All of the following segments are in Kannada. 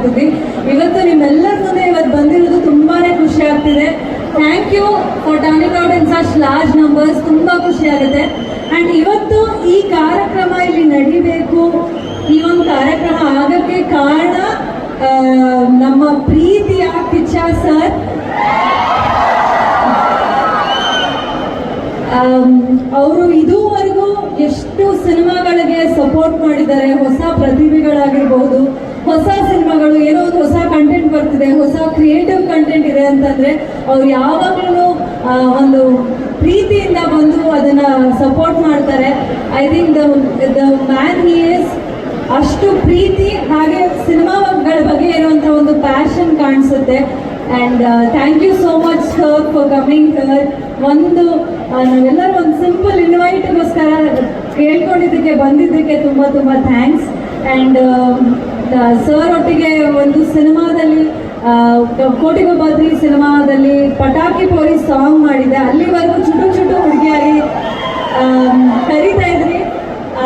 ಮಾಡ್ತಿದ್ವಿ ಇವತ್ತು ನಿಮ್ಮೆಲ್ಲರ ಇವತ್ತು ಬಂದಿರೋದು ತುಂಬಾನೇ ಖುಷಿ ಆಗ್ತಿದೆ. Thank you for turning out in such large numbers ತುಂಬಾ ಖುಷಿ ಆಗುತ್ತೆ. ಅಂಡ್ ಇವತ್ತು ಈ ಕಾರ್ಯಕ್ರಮ ಇಲ್ಲಿ ನಡಿಬೇಕು. ಈ ಒಂದು ಕಾರ್ಯಕ್ರಮ ಆಗಕ್ಕೆ ಕಾರಣ ನಮ್ಮ ಪ್ರೀತಿಯ ಕಿಚ್ಚ ಸರ್. ಅವರು ಇದುವರೆಗೂ ಎಷ್ಟು ಸಿನಿಮಾಗಳಿಗೆ ಸಪೋರ್ಟ್ ಮಾಡಿದ್ದಾರೆ, ಹೊಸ ಪ್ರತಿಭೆಗಳಾಗಿರ್ಬಹುದು ಹೊಸ ಸಿನಿಮಾಗಳು ಏನೋ ಒಂದು ಹೊಸ ಕಂಟೆಂಟ್ ಬರ್ತಿದೆ, ಹೊಸ ಕ್ರಿಯೇಟಿವ್ ಕಂಟೆಂಟ್ ಇದೆ ಅಂತಂದ್ರೆ ಅವ್ರು ಯಾವಾಗ್ಲೂ ಒಂದು ಪ್ರೀತಿಯಿಂದ ಬಂದು ಅದನ್ನ ಸಪೋರ್ಟ್ ಮಾಡ್ತಾರೆ. I think the the man is ಅಷ್ಟು ಪ್ರೀತಿ ಹಾಗೆ ಸಿನಿಮಾಗಳ ಬಗ್ಗೆ ಇರುವಂಥ ಒಂದು ಪ್ಯಾಷನ್ ಕಾಣಿಸುತ್ತೆ. And thank you so much sir for coming sir ಒಂದು ನಾವೆಲ್ಲರೂ ಒಂದು ಸಿಂಪಲ್ ಇನ್ವೈಟ್ಗೋಸ್ಕರ ಕೇಳ್ಕೊಂಡಿದ್ದಕ್ಕೆ, ಬಂದಿದ್ದಕ್ಕೆ ತುಂಬ ತುಂಬ ಥ್ಯಾಂಕ್ಸ್ ಆ್ಯಂಡ್ ಸರ್ ಒಟ್ಟಿಗೆ ಒಂದು ಸಿನಿಮಾದಲ್ಲಿ ಕೋಟಿಗೊಬ್ಬಾದ್ರಿ ಸಿನಿಮಾದಲ್ಲಿ ಪಟಾಕಿ ಪೋರಿ ಸಾಂಗ್ ಮಾಡಿದೆ. ಅಲ್ಲಿವರೆಗೂ ಚುಟು ಚುಟು ಹುಡುಗಿಯಾಗಿ ಕರಿತಾ ಕರೀತಾ ಇದ್ರಿ.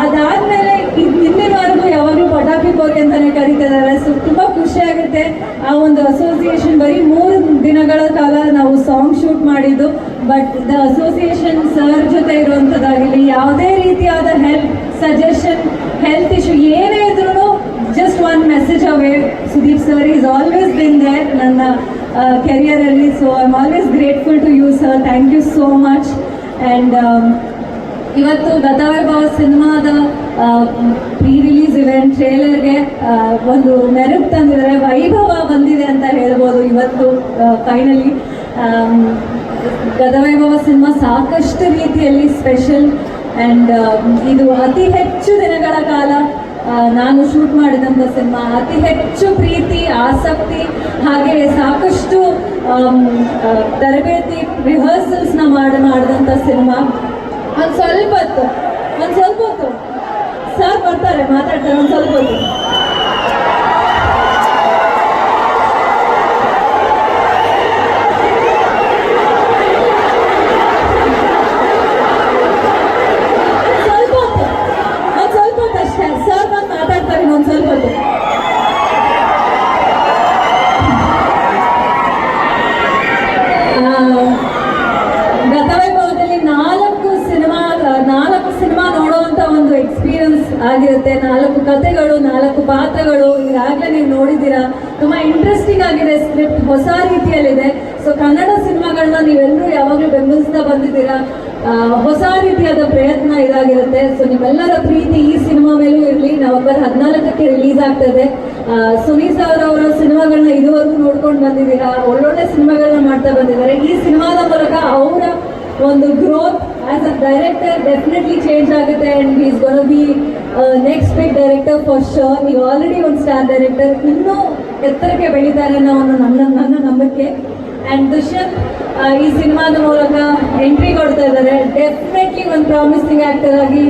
ಅದಾದ್ಮೇಲೆ ಇನ್ನಿನವರೆಗೂ ಯಾವಾಗಲೂ ಪಟಾಕಿ ಪೋರಿ ಅಂತಾನೆ ಕರೀತಿದ್ದಾರೆ ಸೊ, ತುಂಬಾ ಖುಷಿ ಆಗುತ್ತೆ ಆ ಒಂದು ಅಸೋಸಿಯೇಷನ್ ಬರೀ ಮೂರು ದಿನಗಳ ಕಾಲ ನಾವು ಸಾಂಗ್ ಶೂಟ್ ಮಾಡಿದ್ದು. ಬಟ್ ದ ಅಸೋಸಿಯೇಷನ್ ಸರ್ ಜೊತೆ ಇರುವಂಥದ್ದಾಗಲಿ ಯಾವುದೇ ರೀತಿಯಾದ ಹೆಲ್ಪ್ ಸಜೆಷನ್ ಹೆಲ್ತ್ ಇಶ್ಯೂ ಏನೇ ಇದ್ರೂ just one message away Sudeep sir is always been there ನನ್ನ ಕೆರಿಯರಲ್ಲಿ so I am always grateful to you sir thank you so much and ಇವತ್ತು ಗತವೈಭವ ಸಿನಿಮಾದ ಪ್ರೀ ರಿಲೀಸ್ ಇವೆಂಟ್ ಟ್ರೇಲರ್ಗೆ ಒಂದು ಮೆರುಗು ತಂದಿದ್ದಾರೆ. ವೈಭವ ಬಂದಿದೆ ಅಂತ ಹೇಳ್ಬೋದು ಇವತ್ತು ಫೈನಲಿ ಗದವೈಭವ ಸಿನಿಮಾ ಸಾಕಷ್ಟು ರೀತಿಯಲ್ಲಿ ಸ್ಪೆಷಲ್ ಆ್ಯಂಡ್ ಇದು ಅತಿ ಹೆಚ್ಚು ದಿನಗಳ ಕಾಲ ನಾನು ಶೂಟ್ ಮಾಡಿದಂಥ ಸಿನಿಮಾ. ಅತಿ ಹೆಚ್ಚು ಪ್ರೀತಿ, ಆಸಕ್ತಿ, ಹಾಗೆ ಸಾಕಷ್ಟು ತರಬೇತಿ ರಿಹರ್ಸಲ್ಸ್ನ ಮಾಡಿ ಮಾಡಿದಂಥ ಸಿನಿಮಾ. ಒಂದು ಸ್ವಲ್ಪ ಹೊತ್ತು, ಒಂದು ಸ್ವಲ್ಪ ಹೊತ್ತು. ಸರ್ ಬರ್ತಾರೆ, ಮಾತಾಡ್ತಾರೆ, ಒಂದು ಸ್ವಲ್ಪ ಹೊತ್ತು ಒಂದು ಸ್ವಲ್ಪ ಹೊತ್ತು ಅಷ್ಟೇ ಸರ್ ಬಂದು ಮಾತಾಡ್ತಾರೆ ಒಂದು ಸ್ವಲ್ಪ ಹೊತ್ತು ಆ, ಗತವೈಭವದಲ್ಲಿ ನಾಲ್ಕು ಸಿನಿಮಾ ನಾಲ್ಕು ಸಿನಿಮಾ ನೋಡುವಂತ ಒಂದು ಎಕ್ಸ್ಪೀರಿಯನ್ಸ್ ಆಗಿರುತ್ತೆ ನಾಲ್ಕು ಕಥೆಗಳು ನಾಲ್ಕು ಪಾತ್ರಗಳು ಈಗಾಗಲೇ ನೀವು ನೋಡಿದ್ದೀರಾ ತುಂಬಾ ಇಂಟ್ರೆಸ್ಟಿಂಗ್ ಆಗಿದೆ ಸ್ಕ್ರಿಪ್ಟ್ ಹೊಸ ರೀತಿಯಲ್ಲಿದೆ ಸೊ ಕನ್ನಡ ಸಿನಿಮಾಗಳನ್ನ ನೀವೆಲ್ಲರೂ ಯಾವಾಗಲೂ ಬೆಂಬಲಿಸ್ತಾ ಬಂದಿದ್ದೀರಾ ಆ, ಹೊಸ ರೀತಿಯಾದ ಇದಾಗಿರುತ್ತೆ ಸೊ ನಿಮ್ಮೆಲ್ಲರ ಪ್ರೀತಿ ಈ ಸಿನಿಮಾ ಮೇಲೂ ಇರಲಿ. ನವೆಂಬರ್ ಹದಿನಾಲ್ಕಕ್ಕೆ ರಿಲೀಸ್ ಆಗ್ತದೆ ಸುನೀಲ್ ಸರ್ ಅವರ ಸಿನಿಮಾಗಳನ್ನ ಇದುವರೆಗೂ ನೋಡ್ಕೊಂಡು ಬಂದಿದ್ದೀರಾ? ಒಳ್ಳೊಳ್ಳೆ ಸಿನಿಮಾಗಳನ್ನ ಮಾಡ್ತಾ ಬಂದಿದ್ದಾರೆ. ಈ ಸಿನಿಮಾದ ಮೂಲಕ ಅವರ ಒಂದು growth as a director definitely change ಆಗುತ್ತೆ and is gonna be next big director for sure ನೀವು ಆಲ್ರೆಡಿ ಒಂದು ಸ್ಟಾರ್ ಡೈರೆಕ್ಟರ್ ಇನ್ನೂ ಎತ್ತರಕ್ಕೆ ಬೆಳೀತಾರೆ ಅನ್ನೋ ಒಂದು ನನ್ನ ನನ್ನ ನಂಬಿಕೆ. ಆ್ಯಂಡ್ ದುಷ್ಯಂತ್ ಆ, ಈ ಸಿನಿಮಾದ ಮೂಲಕ ಎಂಟ್ರಿ ಕೊಡ್ತಾ ಇದ್ದಾರೆ. ಡೆಫಿನೆಟ್ಲಿ ಒಂದು ಪ್ರಾಮಿಸಿಂಗ್ ಆ್ಯಕ್ಟರ್ ಆಗಿ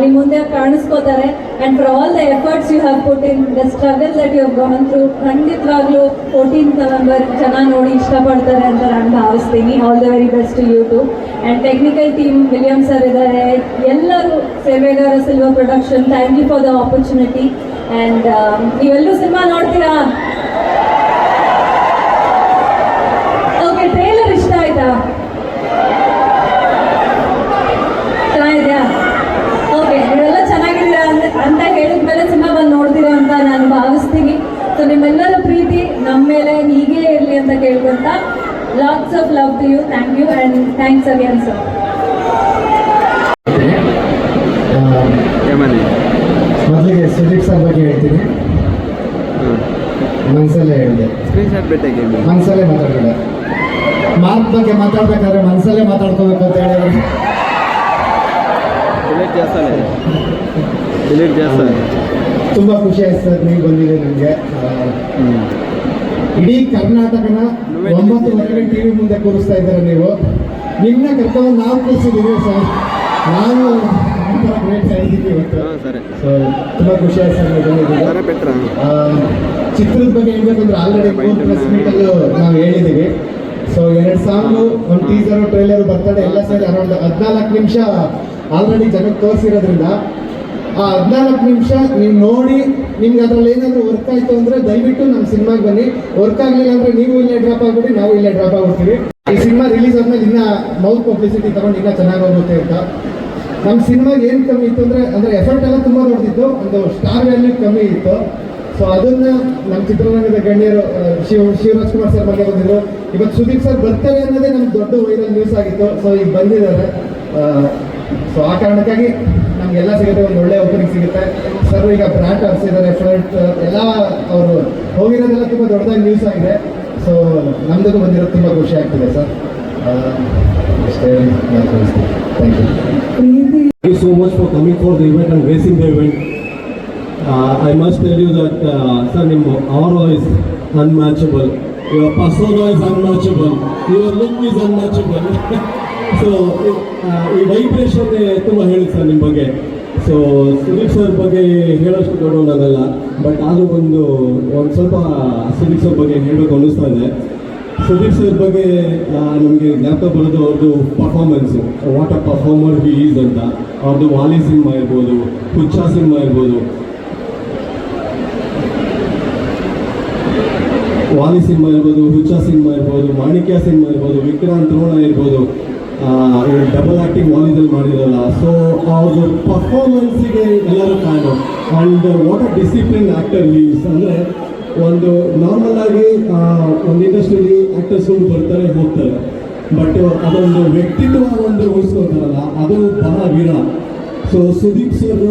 ನಿಮ್ಮ ಮುಂದೆ ಕಾಣಿಸ್ಕೋತಾರೆ. And for all the efforts you have put in the struggle that you gone ಖಂಡಿತವಾಗ್ಲೂ ಫೋರ್ಟೀನ್ ನವೆಂಬರ್ ಚೆನ್ನಾಗಿ ನೋಡಿ ಇಷ್ಟಪಡ್ತಾರೆ ಅಂತ ನಾನು ಭಾವಿಸ್ತೀನಿ. All the very best you too and technical team William sir ಇದ್ದಾರೆ. ಎಲ್ಲರೂ ಸೇವೆಗಾರ silver production thank you for the opportunity and ನೀವೆಲ್ಲೂ cinema ನೋಡ್ತೀರಾ ಓಕೆ ಟ್ರೇಲರ್ ಇಷ್ಟ ಆಯ್ತಾ ಚೆನ್ನಾಗಿದೆಯಾ ಓಕೆ ನೀವೆಲ್ಲ ಚೆನ್ನಾಗಿದ್ದೀರಾ ಅಂತ ಅಂತ ಹೇಳಿದ್ಮೇಲೆ ಸಿನಿಮಾ ಬಂದು ನೋಡ್ತೀರಾ ಅಂತ ನಾನು ಭಾವಿಸ್ತೀನಿ ಸೊ ನಿಮ್ಮೆಲ್ಲರ ಪ್ರೀತಿ ನಮ್ಮ ಮೇಲೆ ಹೀಗೆ ಇರಲಿ ಅಂತ ಕೇಳ್ಕೊಂತ lots of love to you thank you and thanks again sir ಮೊದಲಿಗೆ ಸುದೀಪ್ ಸರ್ ಬಗ್ಗೆ ಹೇಳ್ತೀನಿ. ಮನಸ್ಸಲ್ಲೇ ಹೇಳಿದೆ. ಮನಸ್ಸಲ್ಲೇ ಮಾತಾಡಿದೆ ಮಾತ್ ಬಗ್ಗೆ ಮಾತಾಡ್ಬೇಕಾದ್ರೆ ಮನಸ್ಸಲ್ಲೇ ಮಾತಾಡ್ಕೋಬೇಕು ಅಂತ ಹೇಳಿದ್ರು. ತುಂಬ ಖುಷಿ ಆಯ್ತು ಸರ್ ನೀವು ಬಂದಿದೆ ನನಗೆ ಇಡೀ ಕರ್ನಾಟಕನ ಒಂಬತ್ತು ಗಂಟೆ ಟಿ ವಿ ಮುಂದೆ ಕೂರಿಸ್ತಾ ಇದ್ದಾರೆ ನೀವು. ನಿಮ್ಮನ್ನ ಕರ್ಕೊಂಡು ನಾವು ಕೂರಿಸಿದ್ದೀವಿ ಸರ್. ನಾನು ತುಂಬ ಖುಷಿ ಆಯ್ತು ಚಿತ್ರದ ಬಗ್ಗೆ ಹೇಳ್ಬೇಕಂದ್ರೆ ಆಲ್ರೆಡಿ ಪ್ರೆಸ್ ಮೀಟಲ್ಲೂ ನಾವು ಹೇಳಿದ್ದೀವಿ. ಸೊ ಎರಡು ಸಾಂಗ್ ಒಂದು ಟೀಸರು ಟ್ರೈಲರ್ ಬರ್ತಡೆ ಎಲ್ಲ ಸೇರಿ ಅರೌಂಡ್ ಹದಿನಾಲ್ಕು ನಿಮಿಷ ಆಲ್ರೆಡಿ ಜನಕ್ಕೆ ತೋರಿಸಿರೋದ್ರಿಂದ. ಆ ಹದಿನಾಲ್ಕು ನಿಮಿಷ ನೀವು ನೋಡಿ ನಿಮ್ಗೆ ಅದ್ರಲ್ಲಿ ಏನಾದರೂ ವರ್ಕ್ ಆಯ್ತು ಅಂದ್ರೆ ದಯವಿಟ್ಟು ನಮ್ಮ ಸಿನಿಮಾಗೆ ಬನ್ನಿ. ವರ್ಕ್ ಆಗಲಿಲ್ಲ ಅಂದ್ರೆ ನೀವು ಇಲ್ಲೇ ಡ್ರಾಪ್ ಆಗ್ಬಿಡಿ ನಾವು ಇಲ್ಲೇ ಡ್ರಾಪ್ ಆಗ್ಬಿಡ್ತೀವಿ. ಈ ಸಿನಿಮಾ ರಿಲೀಸ್ ಆದ್ಮೇಲೆ ಇನ್ನ ಮೌತ್ ಪಬ್ಲಿಸಿಟಿ ತಗೊಂಡು ಇನ್ನೂ ಚೆನ್ನಾಗಿ ಹೋಗುತ್ತೆ ಅಂತ. ನಮ್ಮ ಸಿನಿಮಾಗೆ ಏನು ಕಮ್ಮಿ ಇತ್ತು ಅಂದರೆ ಅಂದರೆ ಎಫರ್ಟ್ ಎಲ್ಲ ತುಂಬ ನೋಡ್ತಿತ್ತು. ಒಂದು ಸ್ಟಾರ್ ವ್ಯಾಲ್ಯೂ ಕಮ್ಮಿ ಇತ್ತು. ಸೊ ಅದನ್ನ ನಮ್ಮ ಚಿತ್ರರಂಗದ ಗಣ್ಯರು ಶಿವ, ಶಿವರಾಜ್ ಕುಮಾರ್ ಸರ್ ಬಗ್ಗೆ ಬಂದಿದ್ರು ಇವತ್ತು ಸುದೀಪ್ ಸರ್ ಬರ್ತಾರೆ ಅನ್ನೋದೇ ನಮ್ಗೆ ದೊಡ್ಡ ವೈರಲ್ ನ್ಯೂಸ್ ಆಗಿತ್ತು. ಸೊ ಈಗ ಬಂದಿದ್ದಾರೆ. ಸೊ ಆ ಕಾರಣಕ್ಕಾಗಿ ನಮಗೆಲ್ಲ ಸಿಗುತ್ತೆ, ಒಂದು ಒಳ್ಳೆ ಓಪನಿಂಗ್ ಸಿಗುತ್ತೆ. ಸರ್ ಈಗ ಬ್ರ್ಯಾಂಡ್ ಹಾಕ್ಸಿದ್ದಾರೆ ಫ್ರಂಟ್ ಎಲ್ಲ ಅವರು ಹೋಗಿರೋದೆಲ್ಲ ತುಂಬ ದೊಡ್ಡದಾಗಿ ನ್ಯೂಸ್ ಆಗಿದೆ. ಸೊ ನಮ್ದಕ್ಕೂ ಬಂದಿರೋದು ತುಂಬ ಖುಷಿ ಆಗ್ತಿದೆ sir. Thank you so much for coming for the event and gracing the event. Uh, I must tell you that uh, sir, aura is unmatchable. Your persona is unmatchable. Your look is unmatchable. So ಈ ವೈಬ್ರೇಷನ್ ತುಂಬ ಹೇಳಿ ಸರ್ ನಿಮ್ಮ ಬಗ್ಗೆ ಸೊ ಸುದೀಪ್ ಸರ್ ಬಗ್ಗೆ ಹೇಳೋಷ್ಟು ದೊಡ್ಡವನಲ್ಲ ಬಟ್ ಆದರೂ ಒಂದು ಒಂದು ಸ್ವಲ್ಪ ಸುದೀಪ್ ಸರ್ ಬಗ್ಗೆ ಹೇಳಬೇಕು ಅನ್ನಿಸ್ತಾ ಇದೆ ಸುದೀಪ್ ಸರ್ ಬಗ್ಗೆ ನಮಗೆ ಜ್ಞಾಪಕ ಬರೋದು ಅವ್ರದ್ದು performance what a performer he is ಅಂತ. ಅವ್ರದ್ದು ವಾಲಿ ಸಿನಿಮಾ ಇರ್ಬೋದು, ಹುಚ್ಚ ಸಿನಿಮಾ ಇರ್ಬೋದು. ವಾಲಿ ಸಿನಿಮಾ ಇರ್ಬೋದು, ಹುಚ್ಚ ಸಿನಿಮಾ ಇರ್ಬೋದು, ಮಾಣಿಕ್ಯ ಸಿನಿಮಾ ಇರ್ಬೋದು, ವಿಕ್ರಾಂತ್ ರೋಣ ಇರ್ಬೋದು. ಡಬಲ್ ಆ್ಯಕ್ಟಿಂಗ್ ವಾಲಿದಲ್ಲಿ ಮಾಡಿರಲ್ಲ ಸೊ ಅವ್ರದ್ದು ಪರ್ಫಾರ್ಮೆನ್ಸಿಗೆ ಎಲ್ಲರೂ fan and what a discipline actor is ಅಂದರೆ ಒಂದು ನಾರ್ಮಲ್ ಆಗಿ ಒಂದು ಇಂಡಸ್ಟ್ರಿಯಲ್ಲಿ ಆ್ಯಕ್ಟರ್ಸ್ಗಳು ಬರ್ತಾರೆ, ಹೋಗ್ತಾರೆ. ಬಟ್ ಅದೊಂದು ವ್ಯಕ್ತಿತ್ವ ಒಂದು ಉಳಿಸ್ಕೊಳ್ತಾರಲ್ಲ, ಅದು ಬಹಳ ವೀರ. ಸೊ ಸುದೀಪ್ ಸರ್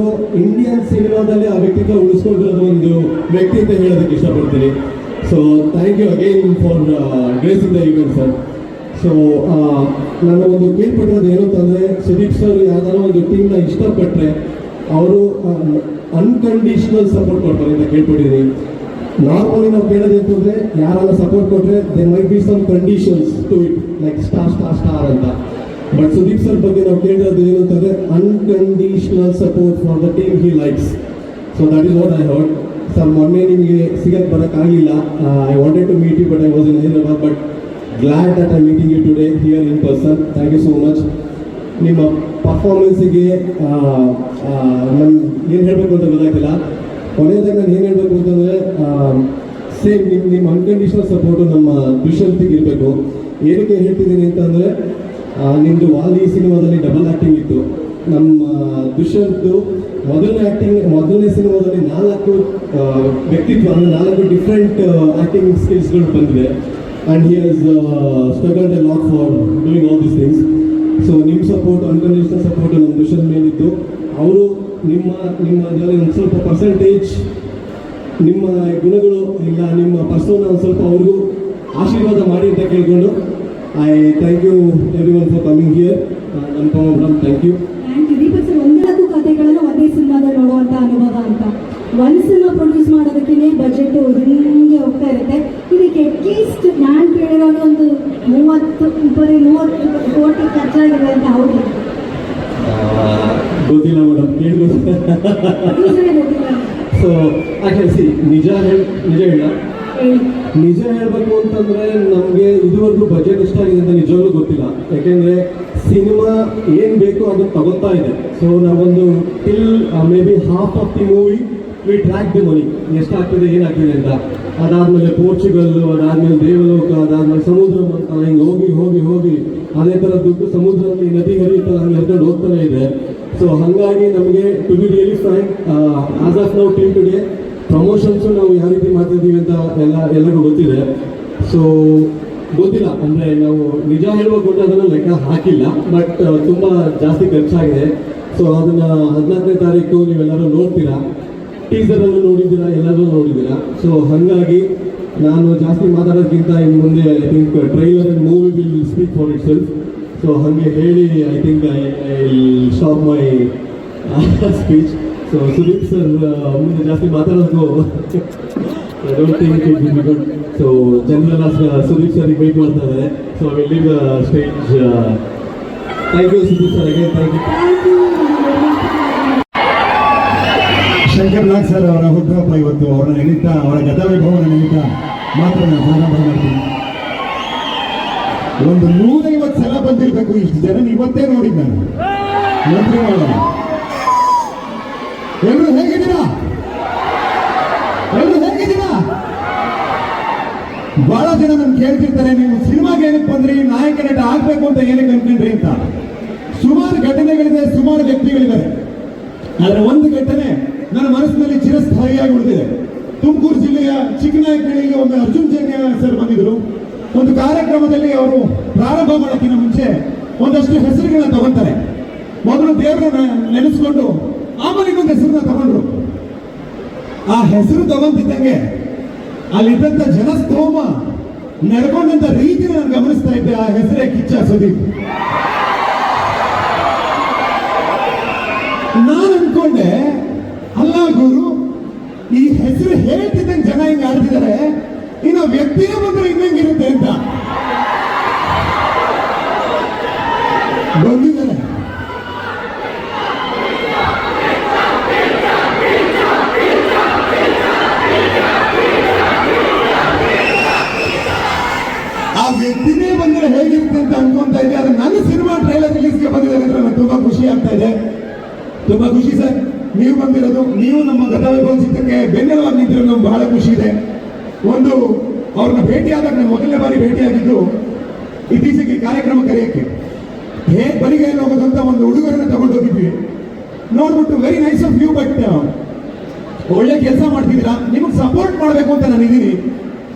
ಇಂಡಿಯನ್ ಸಿನಿಮಾದಲ್ಲಿ ಆ ವ್ಯಕ್ತಿತ್ವ ಉಳಿಸ್ಕೊಂಡಿರೋದು ಒಂದು ವ್ಯಕ್ತಿ ಅಂತ ಹೇಳೋದಕ್ಕೆ ಇಷ್ಟಪಡ್ತೀನಿ. So thank you again for grace in the event sir so ನನ್ನ ಒಂದು ಕೇಳ್ಪಟ್ಟಿರೋದು ಏನು ಅಂತಂದರೆ ಸುದೀಪ್ ಸರ್ ಯಾವ್ದಾರ ಒಂದು ಟೀಮ್ನ ಇಷ್ಟಪಟ್ಟರೆ ಅವರು ಅನ್ಕಂಡೀಷನಲ್ ಸಪೋರ್ಟ್ ಕೊಡ್ತಾರೆ ಅಂತ ಕೇಳ್ಪಟ್ಟಿದ್ದೀನಿ ನಾರ್ಮಲಿ ನಾವು ಕೇಳೋದು ಅಂದರೆ ಯಾರನ್ನ ಸಪೋರ್ಟ್ ಕೊಟ್ಟರೆ they may be some conditions to it like star star star ಅಂತ. ಬಟ್ ಸುದೀಪ್ ಸರ್ ಬಗ್ಗೆ ನಾವು ಕೇಳಿರೋದು ಏನು ಅಂತಂದರೆ unconditional support for the team he likes so that is what I heard sir ಮೊನ್ನೆ ನಿಮಗೆ ಸಿಗಕ್ಕೆ ಬರೋಕ್ಕಾಗಿಲ್ಲ I wanted to meet you but I was in Hyderabad but glad that I meeting you today here in person thank you so much ನಿಮ್ಮ ಪರ್ಫಾರ್ಮೆನ್ಸಿಗೆ ನಾನು ಏನು ಹೇಳಬೇಕು ಅಂತ ಗೊತ್ತಾಗ್ತಿಲ್ಲ? ಕೊನೆಯದಾಗಿ ನಾನು ಏನು ಹೇಳಬೇಕು ಅಂತಂದರೆ ಸೇಮ್ ನಿಮ್ಮ ನಿಮ್ಮ ಅನ್ಕಂಡೀಷನಲ್ ಸಪೋರ್ಟ್ ನಮ್ಮ ದುಷ್ಯಂತಿಗೆ ಇರಬೇಕು. ಏನಕ್ಕೆ ಹೇಳ್ತಿದ್ದೀನಿ ಅಂತಂದರೆ ನಿಮ್ಮದು ವಾಲಿ ಸಿನಿಮಾದಲ್ಲಿ ಡಬಲ್ ಆ್ಯಕ್ಟಿಂಗ್ ಇತ್ತು. ನಮ್ಮ ದುಷ್ಯಂತು ಮೊದಲನೇ ಆ್ಯಕ್ಟಿಂಗ್ ಮೊದಲನೇ ಸಿನಿಮಾದಲ್ಲಿ ನಾಲ್ಕು ವ್ಯಕ್ತಿತ್ವ, ಅಂದರೆ ನಾಲ್ಕು ಡಿಫ್ರೆಂಟ್ ಆ್ಯಕ್ಟಿಂಗ್ ಸ್ಕಿಲ್ಸ್ಗಳು ಬಂದಿದೆ. And he has struggled a lot for doing all these things so ನಿಮ್ಮ ಸಪೋರ್ಟ್ ಅನ್ಕಂಡೀಷನಲ್ ಸಪೋರ್ಟ್ ನಮ್ಮ ದುಷ್ಯಂತ್ ಮೇಲಿತ್ತು. ಅವರು ನಿಮ್ಮ ನಿಮ್ಮ ಅದರಲ್ಲಿ ಒಂದು ಸ್ವಲ್ಪ ಪರ್ಸೆಂಟೇಜ್ ನಿಮ್ಮ ಗುಣಗಳು ಇಲ್ಲ ನಿಮ್ಮ ಪರ್ಸೋನ ಒಂದು ಸ್ವಲ್ಪ ಅವ್ರಿಗೂ ಆಶೀರ್ವಾದ ಮಾಡಿ ಅಂತ ಕೇಳ್ಕೊಂಡು I thank you everyone for coming here ನಮ್ಮ program thank you thank you Deepak sir ಒಂದೆರಡು ಕಥೆಗಳನ್ನು ಒಂದೇ ಸಿನಿಮಾದಲ್ಲಿ ನೋಡುವಂತ ಅನುಭವ ಅಂತ. ಒಂದು ಸಿನಿಮಾ ಪ್ರೊಡ್ಯೂಸ್ ಮಾಡೋದಕ್ಕೆ ಬಜೆಟ್ ಹಿಂಗೆ ಹೋಗ್ತಾ ಇರುತ್ತೆ. ಇದಕ್ಕೆ ಅಟ್ಲೀಸ್ಟ್ ನಾನು ಕೇಳಿರೋದು ಒಂದು ಮೂವತ್ತು ಬರೀ ಮೂವತ್ತು ಕೋಟಿ ಖರ್ಚಾಗಿದೆ ಅಂತ ಹೌದು. ಗೊತ್ತಿಲ್ಲ ಮೇಡಮ್ ಗೊತ್ತಿಲ್ಲ ಸೊ ಸಿ ನಿಜ ಹೇಳಿ, ನಿಜ ಹೇಳ. ನಿಜ ಹೇಳಬೇಕು ಅಂತಂದ್ರೆ ನಮಗೆ ಇದುವರೆಗೂ ಬಜೆಟ್ ಎಷ್ಟಾಗಿದೆ ಅಂತ ನಿಜವಾಗ್ಲೂ ಗೊತ್ತಿಲ್ಲ. ಯಾಕೆಂದ್ರೆ ಸಿನಿಮಾ ಏನ್ ಬೇಕು ಅದು ತಗೋತಾ ಇದೆ. ಸೊ ನಾವೊಂದು till maybe half of the movie we track the money ಎಷ್ಟು ಎಷ್ಟಾಗ್ತಿದೆ ಏನಾಗ್ತಿದೆ ಅಂತ. ಅದಾದಮೇಲೆ ಪೋರ್ಚುಗಲ್ ಅದಾದ್ಮೇಲೆ ದೇವಲೋಕ, ಅದಾದ್ಮೇಲೆ ಸಮುದ್ರ ಅಂತ ಹಿಂಗೆ ಹೋಗಿ ಹೋಗಿ ಹೋಗಿ, ಅದೇ ಥರ ದುಡ್ಡು ಸಮುದ್ರದಲ್ಲಿ ನದಿ ಹರಿಯುತ್ತಲ್ಲ, ಹಂಗೆ ಹೋಗ್ತಾನೆ ಇದೆ. ಸೊ ಹಾಗಾಗಿ ನಮಗೆ to be really frank as of now team today promotions ನಾವು ಯಾವ ರೀತಿ ಮಾಡ್ತಿದ್ದೀವಿ ಅಂತ ಎಲ್ಲ, ಎಲ್ಲರಿಗೂ ಗೊತ್ತಿದೆ. ಸೊ ಗೊತ್ತಿಲ್ಲ. ಅಂದರೆ ನಾವು ನಿಜ ಹೇಳುವ ಕೂಡ ಅದನ್ನು ಲೆಕ್ಕ ಹಾಕಿಲ್ಲ. ಬಟ್ ತುಂಬ ಜಾಸ್ತಿ ಖರ್ಚಾಗಿದೆ. ಸೊ ಅದನ್ನು ಹದಿನಾಲ್ಕನೇ ತಾರೀಕು ನೀವೆಲ್ಲರೂ ನೋಡ್ತೀರಾ. ಟೀಸರಲ್ಲೂ ನೋಡಿದ್ದೀರಾ ಎಲ್ಲರೂ ನೋಡಿದ್ದೀರಾ. ಸೊ ಹಾಗಾಗಿ ನಾನು ಜಾಸ್ತಿ ಮಾತಾಡೋದಕ್ಕಿಂತ ಇನ್ನು ಮುಂದೆ I think trailer movie will speak for itself so ಹಾಗೆ ಹೇಳಿ I think I I stop my speech so Sudeep sir ಮುಂದೆ ಜಾಸ್ತಿ ಮಾತಾಡೋದು ಸೊ ಜನರೆಲ್ಲ ಸುದೀಪ್ ಸರಿಗೆ ವೇಟ್ ಮಾಡ್ತಾ ಇದ್ದಾರೆ. So I will leave stage thank you Sudeep sir again thank you Shankar Nag sir ಅವರ ಹುಟ್ಟುಹಬ್ಬ ಇವತ್ತು, ಅವರ ನಿಮಿತ್ತ, ಅವರ ಗತವೈಭವನ ನಿಮಿತ್ತ ಮಾತ್ರ ನಾನು ಪ್ರಾರಂಭ ಮಾಡ್ತೀನಿ ಒಂದು ನೂರೈವತ್ತು ಸಲ ಬಂದಿರಬೇಕು ಇಷ್ಟು ಜನ ಇವತ್ತೇ ನೋಡಿದ್ ನಾನು. ಎಲ್ಲರೂ ಮಾಡೋಣ ಎಲ್ಲರೂ ಹೇಗಿದ್ದೀರಾ? ಬಹಳ ಜನ ನನ್ ಕೇಳ್ತಿರ್ತಾರೆ, ನೀವು ಸಿನಿಮಾಗೆ ಏನಕ್ಕೆ ಬಂದ್ರಿ ನಾಯಕ ನಟ ಆಗ್ಬೇಕು ಅಂತ ಏನಕ್ಕೆ ಅನ್ಕೊಂಡ್ರಿ ಅಂತ. ಸುಮಾರು ಘಟನೆಗಳಿದೆ, ಸುಮಾರು ವ್ಯಕ್ತಿಗಳಿದ್ದಾರೆ. ಆದ್ರೆ ಒಂದು ಘಟನೆ ನನ್ನ ಮನಸ್ಸಿನಲ್ಲಿ ಚಿರಸ್ಥಾಯಿಯಾಗಿ ಉಳಿದಿದೆ. ತುಮಕೂರು ಜಿಲ್ಲೆಯ ಚಿಕ್ಕನಾಯಕನಿಗೆ ಒಮ್ಮೆ ಅರ್ಜುನ್ ಜನ್ಯ ಸರ್ ಬಂದಿದ್ರು. ಒಂದು ಕಾರ್ಯಕ್ರಮದಲ್ಲಿ ಅವರು ಪ್ರಾರಂಭ ಮಾಡೋಕ್ಕಿಂತ ಮುಂಚೆ ಒಂದಷ್ಟು ಹೆಸರುಗಳನ್ನ ತಗೊಂತಾರೆ. ಮೊದಲು ದೇವರನ್ನ ನೆನೆಸ್ಕೊಂಡು ಆಮೇಲೆ ಇನ್ನೊಂದು ಹೆಸರನ್ನ ತಗೊಂಡ್ರು. ಆ ಹೆಸರು ತಗೊಂತಿದ್ದಂಗೆ ಅಲ್ಲಿದ್ದಂತ ಜನಸ್ತೋಮ ನಡ್ಕೊಂಡಂತ ರೀತಿ ನಾನು ಗಮನಿಸ್ತಾ ಇದ್ದೆ. ಆ ಹೆಸರೇ ಕಿಚ್ಚ ಸುದೀಪ್. ನಾನು ಅನ್ಕೊಂಡೆ ಅಲ್ಲ ಗುರು ಈ ಹೆಸರು ಹೇಳ್ತಿದ್ದಂಗೆ ಜನ ಹಿಂಗೆ ಆಡ್ತಿದ್ದಾರೆ ಇನ್ನು ವ್ಯಕ್ತಿನೇ ಬಂದ್ರೆ ಇನ್ನಂಗಿರುತ್ತೆ ಅಂತ ಬಂದಿದ್ದಾರೆ ಆ ವ್ಯಕ್ತಿನೇ ಬಂದ್ರೆ ಹೇಗಿರುತ್ತೆ ಅಂತ ಅನ್ಕೊಂತಾ ಇದ್ದೆ ಆದ್ರೆ ನನ್ನ ಸಿನಿಮಾ ಟ್ರೈಲರ್ ರಿಲೀಸ್ಗೆ ಬಂದಿದ್ದಾರೆ ಅಂದ್ರೆ ನನಗೆ ತುಂಬಾ ಖುಷಿ ಆಗ್ತಾ ಇದೆ ತುಂಬಾ ಖುಷಿ ಸರ್ ನೀವು ಬಂದಿರೋದು ನೀವು ನಮ್ಮ ಗತವೈಭವ ಚಿತ್ರಕ್ಕೆ ಬೆನ್ನೆಲುವಾಗಿ ನಿಂತಿರೋದು ನಮ್ಗೆ ಬಹಳ ಖುಷಿ ಇದೆ ಒಂದು ಅವ್ರನ್ನ ಭೇಟಿಯಾದಾಗ ನಾನು ಮೊದಲನೇ ಬಾರಿ ಭೇಟಿಯಾಗಿದ್ದು ಇತ್ತೀಚೆಗೆ ಕಾರ್ಯಕ್ರಮ ಕರೆಯಕ್ಕೆ. ಹೇಗೆ ಬರಿಗೈಲಿ ಹೋಗೋದಂತ ಒಂದು ಹುಡುಗರನ್ನ ತಗೊಂಡು ಹೋಗಿದ್ವಿ. ನೋಡ್ಬಿಟ್ಟು very nice of you but ಒಳ್ಳೆ ಕೆಲಸ ಮಾಡ್ತಿದ್ದೀರಾ? ನಿಮಗೆ ಸಪೋರ್ಟ್ ಮಾಡಬೇಕು ಅಂತ ನಾನು ಇದ್ದೀನಿ.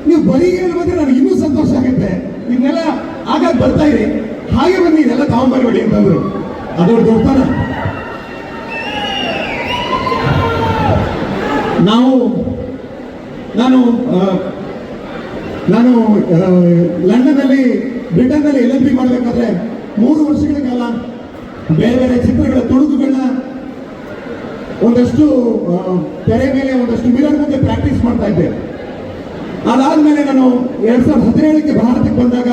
ನೀವು ಬರಿಗೈಲಿ ಬಂದ್ರೆ ನನಗೆ ಇನ್ನೂ ಸಂತೋಷ ಆಗುತ್ತೆ. ಇದನ್ನೆಲ್ಲ ಆಗಾಗ ಬರ್ತಾ ಇರಿ. ಹಾಗೆ ಬನ್ನಿ, ಇದೆಲ್ಲ ತಗೊಂಡ್ಬರ್ಬೇಡಿ ಅಂತಂದ್ರು ಅದೊಂದು ದೊಡ್ಡತನ ನಾವು, ನಾನು ನಾನು ಲಂಡನ್ನಲ್ಲಿ ಬ್ರಿಟನ್ನಲ್ಲಿ ಎಲ್ ಎಲ್ ಪಿ ಮಾಡಬೇಕಾದ್ರೆ ಮೂರು ವರ್ಷಗಳ ಕಾಲ ಬೇರೆ ಬೇರೆ ಚಿತ್ರಗಳ ತುಣುಕುಗಳನ್ನ ಒಂದಷ್ಟು ತೆರೆ ಮೇಲೆ ಒಂದಷ್ಟು ಮಿರರ್ ಮುಂದೆ ಪ್ರಾಕ್ಟೀಸ್ ಮಾಡ್ತಾ ಇದ್ದೆ. ಅದಾದ್ಮೇಲೆ ನಾನು ಎರಡ್ ಸಾವಿರದ ಹದಿನೇಳಕ್ಕೆ ಭಾರತಕ್ಕೆ ಬಂದಾಗ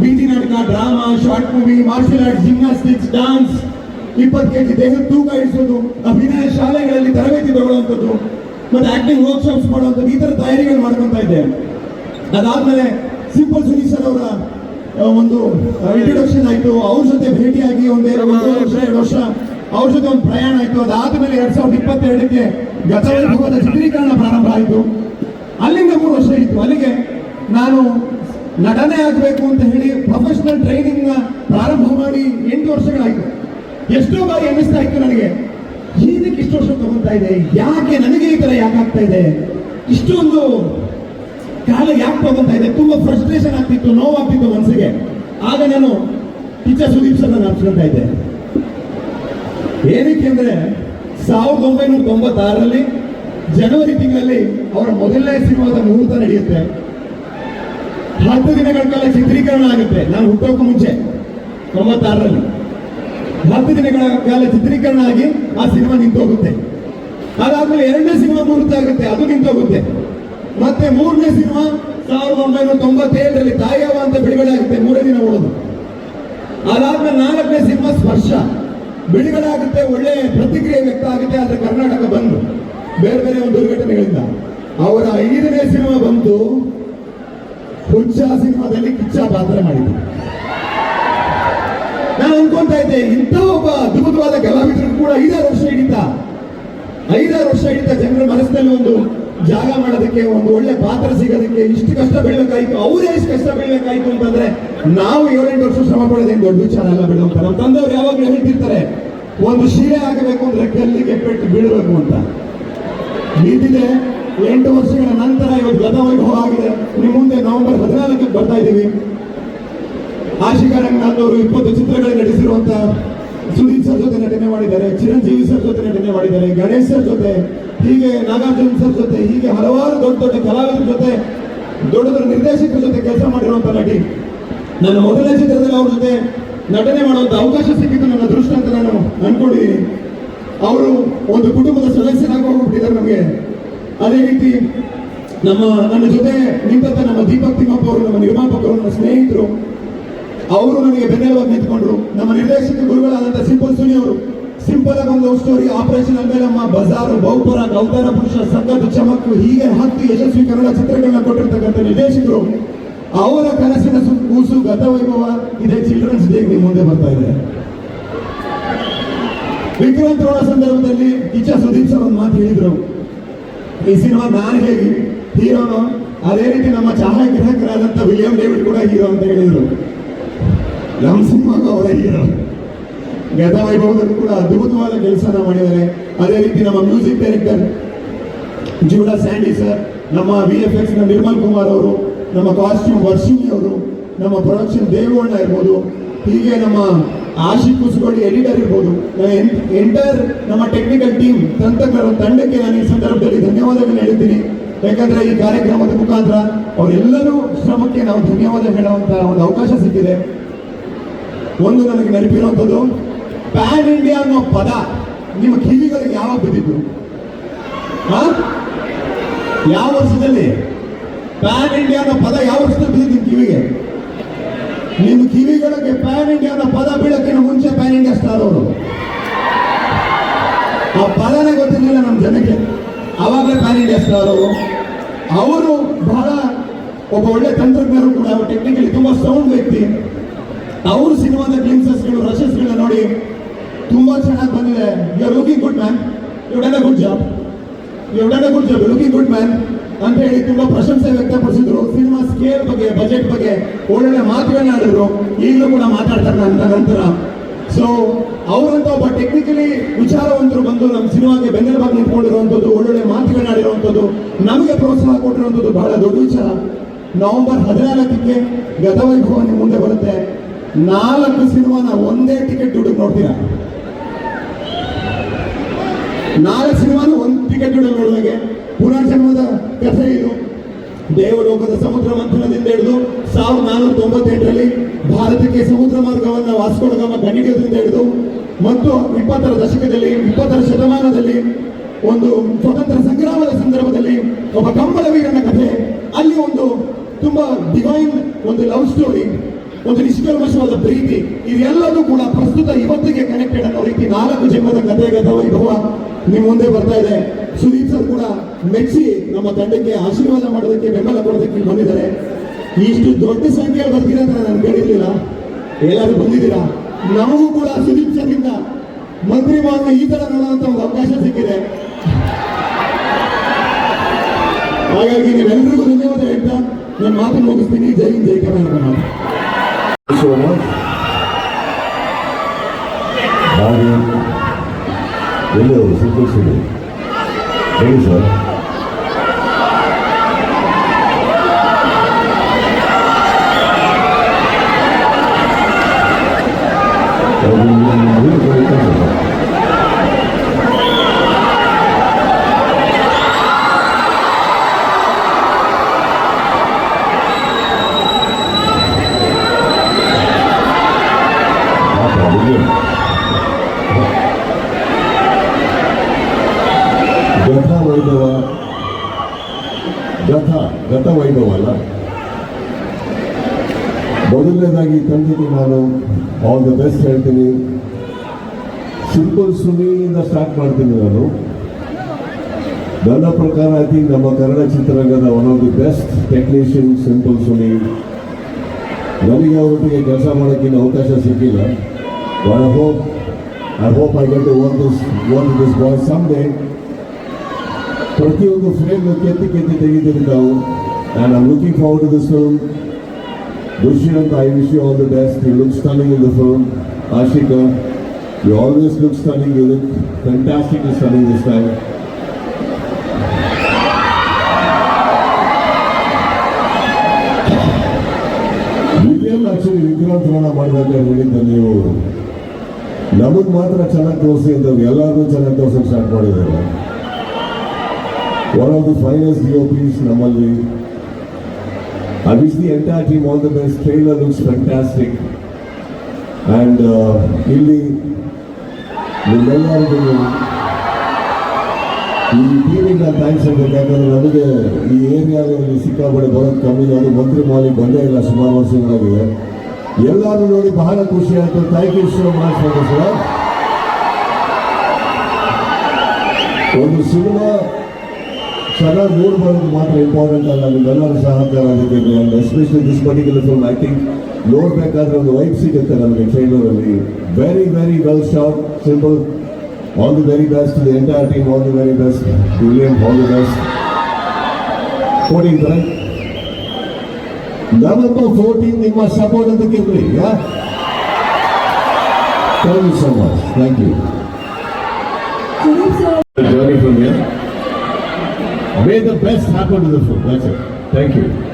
ಬೀದಿ ನಾಟಕ, drama, short movie martial arts gymnastics dance ಇಪ್ಪತ್ತು ಕೆ ಜಿ ದೇಹದ ತೂಕ ಇಳಿಸೋದು, ಅಭಿನಯ ಶಾಲೆಗಳಲ್ಲಿ ತರಬೇತಿ ತಗೊಳ್ಳುವಂಥದ್ದು, ಮತ್ತೆ ಆಕ್ಟಿಂಗ್ ವರ್ಕ್ಶಾಪ್ಸ್ ಮಾಡುವಂಥದ್ದು, ಈ ಥರ ತಯಾರಿಗಳು ಮಾಡ್ಕೊತಾ ಇದ್ದೆ. ಅದಾದ್ಮೇಲೆ ಸಿಂಪಲ್ ಸುನೀಲ್ ಸರ್ ಅವರ ಒಂದು ಇಂಟ್ರೊಡಕ್ಷನ್ ಆಯ್ತು. ಅವ್ರ ಜೊತೆ ಭೇಟಿಯಾಗಿ ಒಂದೇ ಒಂದು ವರ್ಷ ಎರಡು ವರ್ಷ ಅವ್ರ ಜೊತೆ ಒಂದು ಪ್ರಯಾಣ ಆಯ್ತು. ಅದಾದ್ಮೇಲೆ ಎರಡ್ ಸಾವಿರದ ಇಪ್ಪತ್ತೆರಡಕ್ಕೆ ಗತವೈಭವದ ಚಿತ್ರೀಕರಣ ಪ್ರಾರಂಭ ಆಯಿತು. ಅಲ್ಲಿಂದ ಮೂರು ವರ್ಷ ಇತ್ತು. ಅಲ್ಲಿಗೆ ನಾನು ನಟನೆ ಆಗಬೇಕು ಅಂತ ಹೇಳಿ ಪ್ರೊಫೆಷನಲ್ ಟ್ರೈನಿಂಗ್ ಪ್ರಾರಂಭ ಮಾಡಿ ಎಂಟು ವರ್ಷಗಳಾಯಿತು. ಎಷ್ಟೋ ಬಾರಿ ಅನ್ನಿಸ್ತಾ ಇತ್ತು ನನಗೆ. ಇದಕ್ಕೆ ಇಷ್ಟು ವರ್ಷ ತಗೊಳ್ತಾ ಇದೆ. ಯಾಕೆ ನನಗೆ ಈ ಥರ ಯಾಕಾಗ್ತಾ ಇದೆ? ಇಷ್ಟೊಂದು ಕಾಲ ಯಾಕೆ ತಗೊಂತಾ ಇದೆ? ತುಂಬಾ ಫ್ರಸ್ಟ್ರೇಷನ್ ಆಗ್ತಿತ್ತು, ನೋವಾಗ್ತಿತ್ತು ಮನಸ್ಸಿಗೆ ಆಗ ನಾನು ಟೀಚರ್ ಸುದೀಪ್ ಸರ್ ನಾನು ಇದ್ದೆ. ಏನಕ್ಕೆ ಅಂದ್ರೆ, ಸಾವಿರದ ಒಂಬೈನೂರ ತೊಂಬತ್ತಾರರಲ್ಲಿ ಜನವರಿ ತಿಂಗಳಲ್ಲಿ ಅವರ ಮೊದಲನೇ ಸಿನಿಮಾದ ಮುಹೂರ್ತ ನಡೆಯುತ್ತೆ. ಹತ್ತು ದಿನಗಳ ಕಾಲ ಚಿತ್ರೀಕರಣ ಆಗುತ್ತೆ. ನಾನು ಹುಟ್ಟೋಕ್ಕೂ ಮುಂಚೆ, ತೊಂಬತ್ತಾರರಲ್ಲಿ. ಹತ್ತು ದಿನಗಳ ಕಾಲ ಚಿತ್ರೀಕರಣ ಆಗಿ ಆ ಸಿನಿಮಾ ನಿಂತೋಗುತ್ತೆ. ಅದಾದ್ಮೇಲೆ ಎರಡನೇ ಸಿನಿಮಾ ಮುಹೂರ್ತ ಆಗುತ್ತೆ, ಅದು ನಿಂತೋಗುತ್ತೆ. ಮತ್ತೆ ಮೂರನೇ ಸಿನಿಮಾ ಸಾವಿರದ ಒಂಬೈನೂರ ತೊಂಬತ್ತೇಳರಲ್ಲಿ ತಾಯವ ಅಂತ ಬಿಡುಗಡೆ ಆಗುತ್ತೆ ಮೂರೇ ದಿನ ಓಡೋದು ಅದಾದ್ಮೇಲೆ ನಾಲ್ಕನೇ ಸಿನಿಮಾ ಸ್ಪರ್ಶ. ಬಿಡುಗಡೆ ಆಗುತ್ತೆ ಒಳ್ಳೆ ಪ್ರತಿಕ್ರಿಯೆ ವ್ಯಕ್ತ ಆಗುತ್ತೆ, ಆದ್ರೆ ಕರ್ನಾಟಕ ಬಂದು. ಬೇರೆ ಬೇರೆ ಒಂದು ದುರ್ಘಟನೆಗಳಿಂದ. ಅವರ ಐದನೇ ಸಿನಿಮಾ ಬಂತು ಹುಚ್ಚ ಸಿನಿಮಾದಲ್ಲಿ ಕಿಚ್ಚ ಪಾತ್ರ ಮಾಡಿದ್ರು. ನಾನು ಅನ್ಕೊಂತಾ ಇದ್ದೆ, ಇಂಥ ಒಬ್ಬ ಅದ್ಭುತವಾದ ಕಲಾವಿದರು ಕೂಡ ಐದಾರು ವರ್ಷ ಹಿಡಿತ, ಐದಾರು ವರ್ಷ ಹಿಡಿತ ಜನರ ಮನಸ್ಸಿನಲ್ಲಿ ಒಂದು ಜಾಗ ಮಾಡೋದಕ್ಕೆ, ಒಂದು ಒಳ್ಳೆ ಪಾತ್ರ ಸಿಗೋದಕ್ಕೆ ಇಷ್ಟು ಕಷ್ಟ ಬೀಳಬೇಕಾಯ್ತು, ಅವರೇ ಇಷ್ಟು ಕಷ್ಟ ಬೀಳಬೇಕಾಯ್ತು ಅಂತಂದ್ರೆ ನಾವು ಏಳೆಂಟು ವರ್ಷ ಶ್ರಮ ಪಡೋದೇನು ದೊಡ್ಡ ವಿಚಾರ ಅಲ್ಲ ಬಿಡು ಅಂತ ನಮ್ಮ ತಂದೆಯವರು ಯಾವಾಗಲೂ ಹೇಳ್ತಿರ್ತಾರೆ, ಒಂದು ಶಿಲೆ ಆಗಬೇಕು ಅಂದ್ರೆ ಕಲ್ಲಿಗೆ ಪೆಟ್ಟು ಬೀಳಬೇಕು ಅಂತ. ನಿಂತಿದೆ, ಎಂಟು ವರ್ಷಗಳ ನಂತರ ಇವತ್ತು ಗದ ವೈಭವ ಆಗಿದೆ. ನಿಮ್ಮ ಮುಂದೆ ನವೆಂಬರ್ ಹದಿನಾಲ್ಕಕ್ಕೆ ಬರ್ತಾ ಇದ್ದೀವಿ. ಆಶಿಕಾ ರಂಗನಾಥ್ ಅವರು ಇಪ್ಪತ್ತು ಚಿತ್ರಗಳಲ್ಲಿ ನಟಿಸಿರುವಂತ ಸುದೀಪ್ ಸರ್ ಜೊತೆ ನಟನೆ ಮಾಡಿದ್ದಾರೆ, ಚಿರಂಜೀವಿ ಸರ್ ಜೊತೆ ನಟನೆ ಮಾಡಿದ್ದಾರೆ, ಗಣೇಶ್ ಸರ್ ಜೊತೆ ಹೀಗೆ ನಾಗಾರ್ಜುನ ಸರ್ ಜೊತೆ, ಹೀಗೆ ಹಲವಾರು ದೊಡ್ಡ ದೊಡ್ಡ ಕಲಾವಿದರ ಜೊತೆ, ದೊಡ್ಡ ದೊಡ್ಡ ನಿರ್ದೇಶಕರ ಜೊತೆ ಕೆಲಸ ಮಾಡಿರುವಂತ ನಟಿ. ನನ್ನ ಮೊದಲನೇ ಚಿತ್ರದಲ್ಲಿ ಅವ್ರ ಜೊತೆ ನಟನೆ ಮಾಡುವಂತ ಅವಕಾಶ ಸಿಕ್ಕಿದ್ದು ನನ್ನ ಅದೃಷ್ಟ ಅಂತ ನಾನು ಅನ್ಕೊಂಡಿದ್ದೀನಿ. ಅವರು ಒಂದು ಕುಟುಂಬದ ಸದಸ್ಯರಾಗಿ ಹೋಗ್ಬಿಟ್ಟಿದ್ದಾರೆ ನಮಗೆ. ಅದೇ ರೀತಿ ನಮ್ಮ, ನನ್ನ ಜೊತೆ ನಿಂತ ನಮ್ಮ ದೀಪಕ್ ತಿಮ್ಮಪ್ಪ ಅವರು, ನಮ್ಮ ನಿರ್ಮಾಪಕರು, ನನ್ನ ಸ್ನೇಹಿತರು, ಅವರು ನನಗೆ ಬೆನ್ನೆಲುವಾಗಿ ನಿಂತ್ಕೊಂಡ್ರು. ನಮ್ಮ ನಿರ್ದೇಶಕ ಗುರುಗಳಾದಂಥ ಸಿಂಪಲ್ ಸುನಿ ಅವರು ಸಿಂಪಲ್ ಆಗಿ ಒಂದು ಸ್ಟೋರಿ ಆಪರೇಷನ್ ಅಲ್ಮೇಲಮ್ಮ ಬಜಾರು, ಬಹುಪುರ ಗೌತರ ಪುರುಷ ಸಂಘದ ಚಮಕ್ಕು ಹೀಗೆ ಹತ್ತು ಯಶಸ್ವಿ ಕನ್ನಡ ಚಿತ್ರಗಳನ್ನ ಕೊಟ್ಟಿರ್ತಕ್ಕಂಥ ನಿರ್ದೇಶಕರು. ಅವರ ಕನಸಿನ ಕೂಸು, ಗತ ವೈಭವ, ಇದೇ ಚಿಲ್ಡ್ರನ್ಸ್ ಡೇ ನಿಮ್ಮ ಮುಂದೆ ಬರ್ತಾ ಇದೆ. ವಿಕ್ರಾಂತ್ ರೋಣ ಸಂದರ್ಭದಲ್ಲಿ ಕಿಚ್ಚ ಸುದೀಪ್ ಸರ್ ಒಂದು ಮಾತು ಹೇಳಿದ್ರು. ಈ ಸಿನಿಮಾ ನಾನು ಹೇಗೆ ಹೀರೋನು ಅದೇ ರೀತಿ ನಮ್ಮ ಛಾಯಾಗ್ರಾಹಕರಾದಂಥ ವಿಲಿಯಂ ಡೇವಿಡ್ ಕೂಡ ಹೀರೋ ಅಂತ ಹೇಳಿದ್ರು. ನಮ್ಮ ಸಿನಿಮಾಗೂ ಅವರೇ ಹೀರೋ ಗತ ವೈಭವದಲ್ಲೂ ಕೂಡ ಅದ್ಭುತವಾದ ಕೆಲಸನ ಮಾಡಿದ್ದಾರೆ. ಅದೇ ರೀತಿ ನಮ್ಮ ಮ್ಯೂಸಿಕ್ ಡೈರೆಕ್ಟರ್ ಜೀವನ ಸ್ಯಾಂಡಿ ಸರ್, ನಮ್ಮ ವಿ ಎಫ್ ಎಕ್ಸ್ನ ನಿರ್ಮಲ್ ಕುಮಾರ್ ಅವರು, ನಮ್ಮ ಕಾಸ್ಟ್ಯೂಮ್ ವರ್ಷಿಣಿ ಅವರು, ನಮ್ಮ ಪ್ರೊಡಕ್ಷನ್ ದೇವೇಗೌಡ ಇರ್ಬೋದು, ಹೀಗೆ ನಮ್ಮ ಆಶಿಕ್ ಕುಸ್ಗೋಳಿ ಎಡಿಟರ್ ಇರ್ಬೋದು ಎಂಟರ್ ನಮ್ಮ ಟೆಕ್ನಿಕಲ್ ಟೀಮ್ ತಂತ್ರಜ್ಞರ ತಂಡಕ್ಕೆ ನಾನು ಈ ಸಂದರ್ಭದಲ್ಲಿ ಧನ್ಯವಾದಗಳು ಹೇಳ್ತೀನಿ ಯಾಕಂದ್ರೆ ಈ ಕಾರ್ಯಕ್ರಮದ ಮುಖಾಂತರ ಅವರೆಲ್ಲರೂ ಶ್ರಮಕ್ಕೆ ನಾವು ಧನ್ಯವಾದ ಹೇಳುವಂತಹ ಒಂದು ಅವಕಾಶ ಸಿಕ್ಕಿದೆ. ಒಂದು ನನಗೆ ನೆನಪಿರುವಂಥದ್ದು ಪ್ಯಾನ್ ಇಂಡಿಯಾ ಅನ್ನೋ ಪದ ನಿಮ್ಮ ಕಿವಿಗಳಿಗೆ ಯಾವಾಗ ಬಿದ್ದಿದ್ದು? ಯಾವ ವರ್ಷದಲ್ಲಿ? ಪ್ಯಾನ್ ಇಂಡಿಯಾ ಅನ್ನೋ ಪದ ಯಾವ ವರ್ಷದಲ್ಲಿ ಬಿದ್ದಿದ್ದು ನಿಮ್ಮ ಕಿವಿಗೆ? ನಿಮ್ಮ ಕಿವಿಗಳಿಗೆ ಪ್ಯಾನ್ ಇಂಡಿಯಾ ಅನ್ನೋ ಪದ ಬೀಳಕ್ಕಿಂತ ಮುಂಚೆ ಪ್ಯಾನ್ ಇಂಡಿಯಾ ಸ್ಟಾರ್ ಅವರು. ಆ ಪದನೇ ಗೊತ್ತಿರಲಿಲ್ಲ ನಮ್ಮ ಜನಕ್ಕೆ. ಅವಾಗಲೇ ಪ್ಯಾನ್ ಇಂಡಿಯಾ ಸ್ಟಾರ್ ಅವರು. ಅವರು ಬಹಳ ಒಬ್ಬ ಒಳ್ಳೆ ತಂತ್ರಜ್ಞರು ಕೂಡ ಟೆಕ್ನಿಕಲಿ ತುಂಬಾ ಸೌಂಡ್ ವ್ಯಕ್ತಿ. ಅವರು ಸಿನಿಮಾದ ಗ್ಲಿಮ್ಸಸ್ಗಳು ರಶಸ್ಗಳನ್ನ ನೋಡಿ ತುಂಬಾ ಚೆನ್ನಾಗಿ ಬಂದಿದೆ. You are looking good man you done a good job you done a good job looking good man ಅಂತ ಹೇಳಿ ತುಂಬಾ ಪ್ರಶಂಸೆ ವ್ಯಕ್ತಪಡಿಸಿದ್ರು. ಸಿನಿಮಾ ಸ್ಕೇಲ್ ಬಗ್ಗೆ ಬಜೆಟ್ ಬಗ್ಗೆ ಒಳ್ಳೊಳ್ಳೆ ಮಾತುಗಳನ್ನ ಆಡಿದ್ರು. ಈಗಲೂ ಕೂಡ ಮಾತಾಡ್ತಾರೆ ಅಂತ ನಂತರ. ಸೊ ಅವರಂತ ಒಬ್ಬ ಟೆಕ್ನಿಕಲಿ ವಿಚಾರವಂತರು ಬಂದು ನಮ್ಮ ಸಿನಿಮಾಗೆ ಬೆನ್ನೆಲುಬಾಗಿ ನಿಂತ್ಕೊಂಡಿರುವಂಥದ್ದು, ಒಳ್ಳೊಳ್ಳೆ ಮಾತುಗಳನ್ನ ಆಡಿರುವಂಥದ್ದು, ನಮಗೆ ಪ್ರೋತ್ಸಾಹ ಕೊಟ್ಟಿರುವಂಥದ್ದು ಬಹಳ ದೊಡ್ಡ ವಿಚಾರ. ನವೆಂಬರ್ ಹದಿನಾಲ್ಕಕ್ಕೆ ಗತವೈಭವ ನಿಮ್ಮ ಮುಂದೆ ಬರುತ್ತೆ. ನಾಲ್ಕು ಸಿನಿಮಾನ ಒಂದೇ ಟಿಕೆಟ್ ದುಡ್ಡು ನೋಡ್ತೀರಾ? ನಾಲ್ಕು ಸಿನಿಮಾನು ಒಂದು ಟಿಕೆಟ್ ದುಡ್ಡು ಪುರಾಣ ಪುನರ್ಜನ್ಮದ ಕಥೆ ಇದು. ದೇವಲೋಕದ ಸಮುದ್ರ ಮಂಥನದಿಂದ ಹಿಡಿದು ಸಾವಿರದ ನಾನೂರ ತೊಂಬತ್ತೆಂಟರಲ್ಲಿ ಭಾರತಕ್ಕೆ ಸಮುದ್ರ ಮಾರ್ಗವನ್ನು ವಾಸ್ಕೋಡಗಾಮ ಕಂಡಿಡಿಯೋದ್ರಿಂದ ಹಿಡಿದು ಮತ್ತು ಇಪ್ಪತ್ತರ ದಶಕದಲ್ಲಿ, ಇಪ್ಪತ್ತರ ಶತಮಾನದಲ್ಲಿ ಒಂದು ಸ್ವತಂತ್ರ ಸಂಗ್ರಾಮದ ಸಂದರ್ಭದಲ್ಲಿ ಒಬ್ಬ ಕಂಬಳ ವೀರನ ಕಥೆ. ಅಲ್ಲಿ ಒಂದು ತುಂಬಾ ಡಿವೈನ್ ಒಂದು ಲವ್ ಸ್ಟೋರಿ ಒಂದು ನಿಷ್ಕಲ್ಮಶವಾದ ಪ್ರೀತಿ. ಇವೆಲ್ಲದೂ ಕೂಡ ಪ್ರಸ್ತುತ ಇವತ್ತಿಗೆ ಕನೆಕ್ಟೆಡ್ ಅನ್ನೋ ರೀತಿ ನಾಲ್ಕು ಜನ್ಮದ ಕಥೆ ವೈಭವ ನಿಮ್ಮ ಮುಂದೆ ಬರ್ತಾ ಇದೆ. ಸುದೀಪ್ ಸರ್ ಕೂಡ ಮೆಚ್ಚಿ ನಮ್ಮ ತಂಡಕ್ಕೆ ಆಶೀರ್ವಾದ ಮಾಡೋದಕ್ಕೆ ಬೆಂಬಲ ಕೊಡೋದಕ್ಕೆ ಬಂದಿದ್ದಾರೆ. ಇಷ್ಟು ದೊಡ್ಡ ಸಂಖ್ಯೆಯಲ್ಲಿ ಬರ್ತೀರಾ ಅಂತ ನಾನು ಕೇಳಿರ್ಲಿಲ್ಲ. ಎಲ್ಲರೂ ಬಂದಿದ್ದೀರಾ? ನಮಗೂ ಕೂಡ ಸುದೀಪ್ ಸರ್ಗಿಂದ ಮಂತ್ರಿ ಮಾಡುವ ಈ ತರ ನೋಡುವಂತ ಒಂದು ಅವಕಾಶ ಸಿಕ್ಕಿದೆ. ಹಾಗಾಗಿ ನೀವೆಲ್ಲರಿಗೂ ಧನ್ಯವಾದ ಹೇಳ್ತಾ, ನನ್ನ ಮಾತನ್ನು ಮುಗಿಸ್ತೀನಿ. ಜೈ ಜೈ ಕರ್ನಾಟಕ. ಮಾತು so much. ಹಾಗೆ ಎಲ್ಲಿ ಅವರು ಸಂತೋಷಿದೆ ಹೇಳಿ ಸರ್ ಬೆಸ್ಟ್ ಹೇಳ್ತೀನಿ. ಸಿಂಪಲ್ ಸುನಿಯಿಂದ ಸ್ಟಾರ್ಟ್ ಮಾಡ್ತೀನಿ ನಾನು. ನನ್ನ ಪ್ರಕಾರ ಐ ಥಿಂಕ್ ನಮ್ಮ ಕನ್ನಡ ಚಿತ್ರರಂಗದ one of the best technician simple Suni ನನಗೆ ಅವರೊಟ್ಟಿಗೆ ಕೆಲಸ ಮಾಡೋಕ್ಕಿನ್ನ ಅವಕಾಶ ಸಿಕ್ಕಿಲ್ಲ. I hope I hope I get on this on this by some day ಪ್ರತಿಯೊಂದು ಫ್ರೇಮ್ ಕೆತ್ತಿ ಕೆತ್ತಿ ತೆಗಿತೀವಿ ನಾವು. And looking forward this film Dushyanth I wish you all the best you look stunning in the film Ashika you always look stunning you look fantastic stunning this time William actually ವಿಗ್ರಹ ಮಾಡಬೇಕಾದ್ರೆ ಹೇಳಿದ್ದ ನೀವು. ನಮಗೆ ಮಾತ್ರ ಚೆನ್ನಾಗಿ ತೋರಿಸಿ ಅಂತವ್ರು ಎಲ್ಲರಿಗೂ ಚೆನ್ನಾಗಿ ತೋರ್ಸಕ್ಕೆ ಸ್ಟಾರ್ಟ್ ಮಾಡಿದ್ದಾರೆ. One of the finest uh piece ನಮ್ಮಲ್ಲಿ. I wish the entire team all the best trailer looks fantastic and ಇಲ್ಲಿ ನಿಮ್ಮೆಲ್ಲರಿಗೂ ಈ ಟೀಮಿಂದ ಥ್ಯಾಂಕ್ಸ್ ಹೇಳ್ಬೇಕು ಯಾಕಂದ್ರೆ ನನಗೆ ಈ ಏರಿಯಾದಲ್ಲಿ ಸಿಕ್ಕಾಪಡೆ ಬರೋದು ಕಮ್ಮಿ. ನಾನು ಮಂತ್ರಿ ಮಾಲಿಗೆ ಬಂದೇ ಇಲ್ಲ ಸುಮಾರು ವರ್ಷಗಳಾಗಿದೆ ಎಲ್ಲರೂ ನೋಡಿ ಬಹಳ ಖುಷಿ ಆಯಿತು. Thank you so much sir ಒಂದು ಸಿನಿಮಾ ಚೆನ್ನಾಗಿ ನೋಡ್ಬಾರ್ದು ಮಾತ್ರ ಇಂಪಾರ್ಟೆಂಟ್ ಅಲ್ಲ ನಿಮ್ಮೆಲ್ಲರ ಸಹಕಾರ ಅದಕ್ಕೆ especially this particular film I think ನೋಡ್ಬೇಕಾದ್ರೆ ಒಂದು ವೈಬ್ ಸಿಗುತ್ತೆ ನಮಗೆ ಟ್ರೈಲರಲ್ಲಿ very very well shot simple all the very best the entire team all the very best William all the best fourteen correct November fourteen ನಿಮ್ಮ ಸಪೋರ್ಟ್ ಅಂತ ಇರ್ಲಿ thank you so much thank you Sudeep sir journey from here. May the best happen to the food. That's it. Thank you.